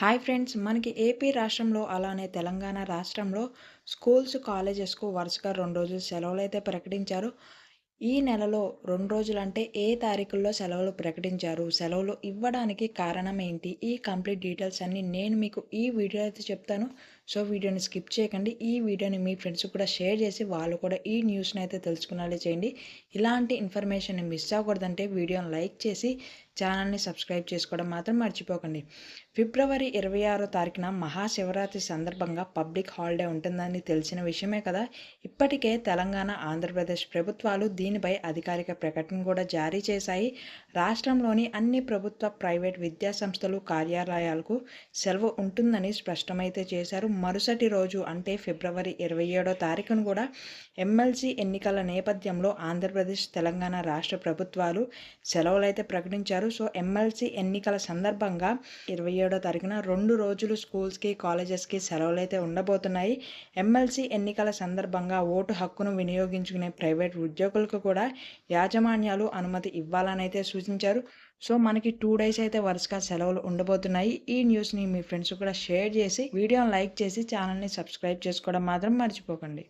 Hi friends మనకి AP రాష్ట్రంలో అలానే తెలంగాణ రాష్ట్రంలో స్కూల్స్ కాలేజెస్కు వరుసగా రెండు రోజులు సెలవులు అయితే ప్రకటించారు. ఈ నెలలో రెండు రోజులు అంటే ఏ తారీఖుల్లో సెలవులు ప్రకటించారు? సెలవులు ఇవ్వడానికి కారణం ఏంటి? ఈ కంప్లీట్ డీటెయిల్స్ అన్నీ నేను మీకు ఈ వీడియో అయితే చెప్తాను. సో వీడియోని స్కిప్ చేయకండి. ఈ వీడియోని మీ ఫ్రెండ్స్ కూడా షేర్ చేసి వాళ్ళు కూడా ఈ న్యూస్ని అయితే తెలుసుకునేలా చేయండి. ఇలాంటి ఇన్ఫర్మేషన్ని మిస్ అవ్వకూడదంటే వీడియోని లైక్ చేసి ఛానల్ని సబ్స్క్రైబ్ చేసుకోవడం మాత్రం మర్చిపోకండి. ఫిబ్రవరి ఇరవై ఆరో తారీఖున మహాశివరాత్రి సందర్భంగా పబ్లిక్ హాలిడే ఉంటుందని తెలిసిన విషయమే కదా. ఇప్పటికే తెలంగాణ ఆంధ్రప్రదేశ్ ప్రభుత్వాలు దీనిపై అధికారిక ప్రకటన కూడా జారీ చేశాయి. రాష్ట్రంలోని అన్ని ప్రభుత్వ ప్రైవేట్ విద్యా సంస్థలు కార్యాలయాలకు సెలవు ఉంటుందని స్పష్టమైతే చేశారు. మరుసటి రోజు అంటే ఫిబ్రవరి ఇరవై ఏడో తారీఖును కూడా ఎమ్మెల్సీ ఎన్నికల నేపథ్యంలో ఆంధ్రప్రదేశ్ తెలంగాణ రాష్ట్ర ప్రభుత్వాలు సెలవులైతే ప్రకటించారు. సో ఎమ్మెల్సీ ఎన్నికల సందర్భంగా ఇరవై ఏడో తారీఖున రెండు రోజులు స్కూల్స్కి కాలేజెస్కి సెలవులైతే ఉండబోతున్నాయి. ఎమ్మెల్సీ ఎన్నికల సందర్భంగా ఓటు హక్కును వినియోగించుకునే ప్రైవేట్ ఉద్యోగులకు కూడా యాజమాన్యాలు అనుమతి ఇవ్వాలని అయితే సూచించారు. సో మనకి టూ డేస్ అయితే వరుసగా సెలవులు ఉండబోతున్నాయి. ఈ న్యూస్ని మీ ఫ్రెండ్స్ కూడా షేర్ చేసి వీడియోని లైక్ చేసి ఛానల్ని సబ్స్క్రైబ్ చేసుకోవడం మాత్రం మర్చిపోకండి.